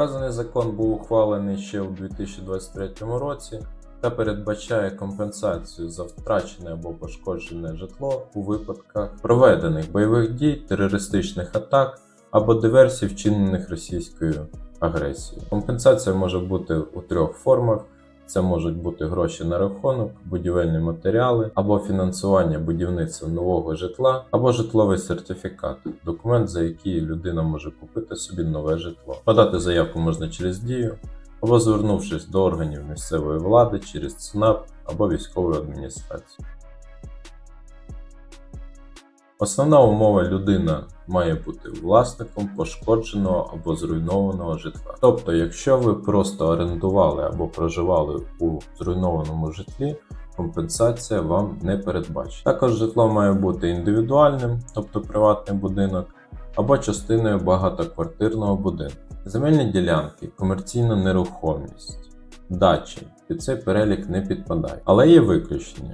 Вказаний закон був ухвалений ще у 2023 році та передбачає компенсацію за втрачене або пошкоджене житло у випадках проведених бойових дій, терористичних атак або диверсій, вчинених російською агресією. Компенсація може бути у трьох формах. Це можуть бути гроші на рахунок, будівельні матеріали або фінансування будівництва нового житла, або житловий сертифікат, документ, за який людина може купити собі нове житло. Подати заявку можна через дію, або звернувшись до органів місцевої влади через ЦНАП або військову адміністрацію. Основна умова людина має бути власником пошкодженого або зруйнованого житла. Тобто, якщо ви просто орендували або проживали у зруйнованому житлі, компенсація вам не передбачена. Також житло має бути індивідуальним, тобто приватний будинок, або частиною багатоквартирного будинку. Земельні ділянки, комерційна нерухомість, дачі під цей перелік не підпадають. Але є виключення.